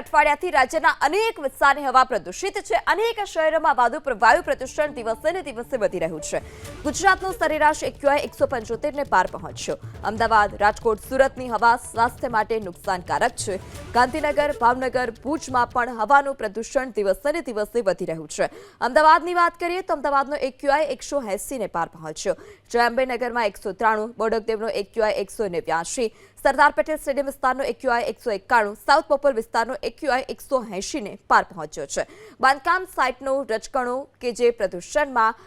અઠવાડિયાથી રાજ્યના અનેક વિસ્તારની હવા પ્રદૂષિત છે. અનેક શહેરોમાં વાયુ વાયુ પ્રદૂષણ દિવસે ને દિવસે વધી રહ્યું છે. ગુજરાતનો સરેરાશ એક્યુઆઈ એકસો પંચોતેરને પાર પહોંચ્યો. અમદાવાદ, રાજકોટ, સુરતની હવા સ્વાસ્થ્ય માટે નુકસાનકારક છે. ગાંધીનગર, ભાવનગર, ભુજમાં પણ હવાનું પ્રદૂષણ દિવસે ને દિવસે વધી રહ્યું છે. અમદાવાદની વાત કરીએ તો અમદાવાદનો એક્યુઆઈ એકસો એસીને પાર પહોંચ્યો. જયંબેનગરમાં એકસો ત્રાણું, બોડકદેવનો એક્યુઆઈ એકસો નેવ્યાશી સરદાર પટેલ સ્ટેડિયમ વિસ્તારનો એક્યુઆઈ એકસો એકાણું, સાઉથ પોપર વિસ્તારનો એક્યુઆઈ એકસો એંશીને પાર પહોંચ્યો છે. બાંધકામ સાઇટનો રચકણો કે જે પ્રદૂષણમાં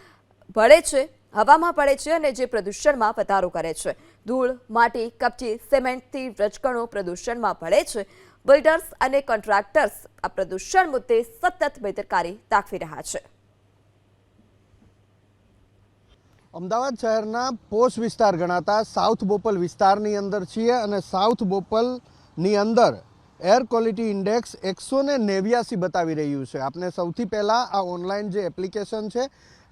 ભળે છે, હવામાં પડે છે અને જે પ્રદૂષણમાં વધારો કરે છે. ધૂળ, માટી, કપચી, સિમેન્ટથી રજકણો પ્રદૂષણમાં ભળે છે. બિલ્ડર્સ અને કોન્ટ્રાક્ટર્સ આ પ્રદૂષણ મુદ્દે સતત બેદરકારી દાખવી રહ્યા છે. અમદાવાદ શહેરના પોશ વિસ્તાર ગણાતા સાઉથ બોપલ વિસ્તારની અંદર છીએ અને સાઉથ બોપલની અંદર એર ક્વોલિટી ઇન્ડેક્સ એકસો ને નેવ્યાસી બતાવી રહ્યું છે. આપણે સૌથી પહેલાં આ ઓનલાઈન જે એપ્લિકેશન છે,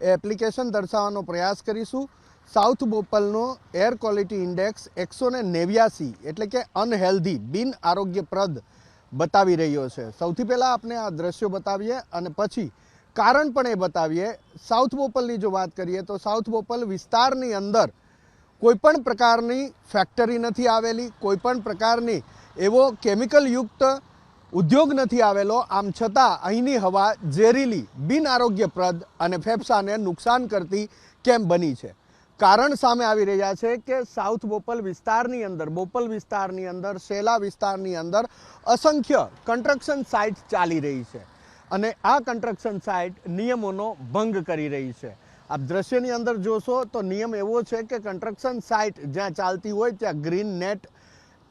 એ એપ્લિકેશન દર્શાવવાનો પ્રયાસ કરીશું. સાઉથ બોપલનો એર ક્વોલિટી ઇન્ડેક્સ એકસો ને નેવ્યાસી એટલે કે અનહેલ્ધી, બિન આરોગ્યપ્રદ બતાવી રહ્યો છે. સૌથી પહેલાં આપણે આ દ્રશ્યો બતાવીએ અને પછી કારણ પણ એ બતાવીએ. સાઉથ બોપલની જો વાત કરીએ તો સાઉથ બોપલ વિસ્તારની અંદર કોઈપણ પ્રકારની ફેક્ટરી નથી આવેલી, કોઈ પણ પ્રકારની એવો કેમિકલયુક્ત ઉદ્યોગ નથી આવેલો. આમ છતાં અહીંની હવા ઝેરીલી બિનઆરોગ્યપ્રદ અને ફેફસાને નુકસાન કરતી કેમ બની છે? કારણ સામે આવી રહ્યા છે કે સાઉથ બોપલ વિસ્તારની અંદર બોપલ વિસ્તારની અંદર શેલા વિસ્તારની અંદર અસંખ્ય કન્સ્ટ્રક્શન સાઇટ ચાલી રહી છે. અને આ કન્સ્ટ્રક્શન સાઇટ નિયમોનો ભંગ કરી રહી છે. આપ દ્રશ્યની અંદર જોશો તો નિયમ એવો છે કે કન્સ્ટ્રક્શન સાઇટ જ્યાં ચાલતી હોય ત્યાં ગ્રીન નેટ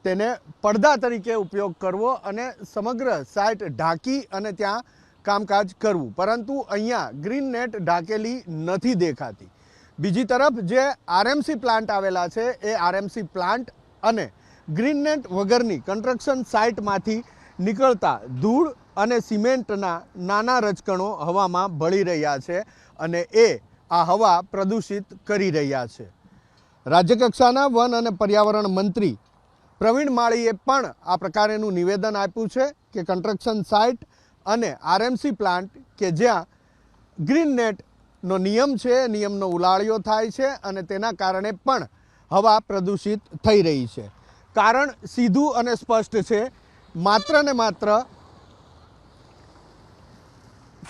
તેને પડદા તરીકે ઉપયોગ કરવો અને સમગ્ર સાઇટ ઢાંકી અને ત્યાં કામકાજ કરવું. પરંતુ અહીંયા ગ્રીન નેટ ઢાંકેલી નથી દેખાતી. બીજી તરફ જે આરએમસી પ્લાન્ટ આવેલા છે એ આરએમસી પ્લાન્ટ અને ગ્રીન નેટ વગરની કન્સ્ટ્રક્શન સાઇટમાંથી નીકળતા ધૂળ અને સિમેન્ટના નાના રજકણો હવામાં ભળી રહ્યા છે અને એ આ હવા પ્રદૂષિત કરી રહ્યા છે. રાજ્યકક્ષાના વન અને પર્યાવરણ મંત્રી પ્રવીણ માળીએ પણ આ પ્રકારેનું નિવેદન આપ્યું છે કે કન્સ્ટ્રક્શન સાઇટ અને આરએમસી પ્લાન્ટ કે જ્યાં ગ્રીન નેટનો નિયમ છે નિયમનો ઉલાળ્યો થાય છે અને તેના કારણે પણ હવા પ્રદૂષિત થઈ રહી છે. કારણ સીધું અને સ્પષ્ટ છે, માત્ર ને માત્ર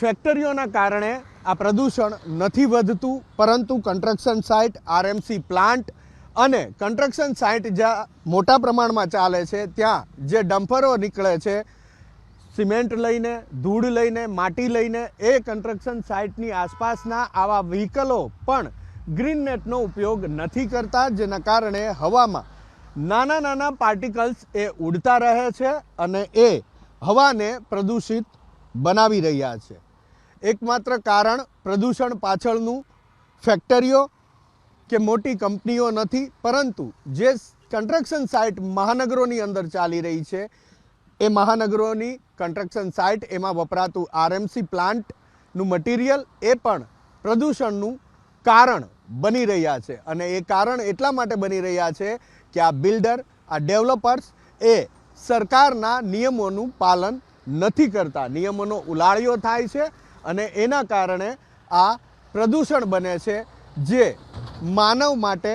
ફેક્ટરીઓના કારણે આ પ્રદૂષણ નથી વધતું, પરંતુ કન્સ્ટ્રક્શન સાઇટ આરએમસી પ્લાન્ટ અને કન્સ્ટ્રક્શન સાઇટ જ્યાં મોટા પ્રમાણમાં ચાલે છે, ત્યાં જે ડમ્પરો નીકળે છે, સિમેન્ટ લઈને, ધૂળ લઈને, માટી લઈને, એ કન્સ્ટ્રક્શન સાઇટની આસપાસના આવા વ્હીકલો પણ ગ્રીન નેટનો ઉપયોગ નથી કરતા, જેના કારણે હવામાં નાના નાના પાર્ટિકલ્સ એ ઉડતા રહે છે અને એ હવાને પ્રદૂષિત બનાવી રહ્યા છે. એકમાત્ર કારણ પ્રદૂષણ પાછળનું ફેક્ટરીઓ કે મોટી કંપનીઓ નથી, પરંતુ જે કન્સ્ટ્રક્શન સાઇટ મહાનગરોની અંદર ચાલી રહી છે, એ મહાનગરોની કન્સ્ટ્રક્શન સાઇટ એમાં વપરાતું આરએમસી પ્લાન્ટનું મટીરિયલ એ પણ પ્રદૂષણનું કારણ બની રહ્યા છે. અને એ કારણ એટલા માટે બની રહ્યા છે કે આ બિલ્ડર, આ ડેવલપર્સ એ સરકારના નિયમોનું પાલન નથી કરતા. નિયમોનો ઉલાળ્યો થાય છે અને એના કારણે આ પ્રદૂષણ બને છે જે માનવ માટે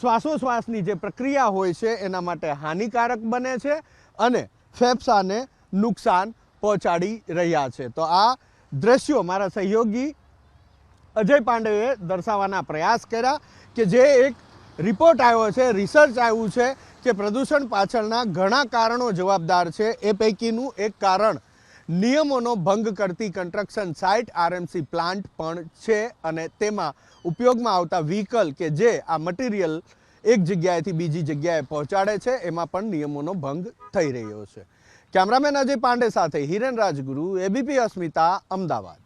શ્વાસોશ્વાસની જે પ્રક્રિયા હોય છે એના માટે હાનિકારક બને છે અને ફેફસાને નુકસાન પહોંચાડી રહ્યા છે. તો આ દ્રશ્યો મારા સહયોગી અજય પાંડેએ દર્શાવવાના પ્રયાસ કર્યા કે જે એક રિપોર્ટ આવ્યો છે, રિસર્ચ આવ્યું છે કે પ્રદૂષણ પાછળના ઘણા કારણો જવાબદાર છે. એ પૈકીનું એક કારણ નિયમોનો ભંગ કરતી કન્સ્ટ્રક્શન સાઇટ આરએમસી પ્લાન્ટ પણ છે અને તેમાં ઉપયોગમાં આવતા વ્હીકલ કે જે આ મટીરિયલ એક જગ્યાએથી બીજી જગ્યાએ પહોંચાડે છે, એમાં પણ નિયમોનો ભંગ થઈ રહ્યો છે. કેમેરામેન અજય પાંડે સાથે હિરેન રાજગુરુ એબીપી અસ્મિતા, અમદાવાદ.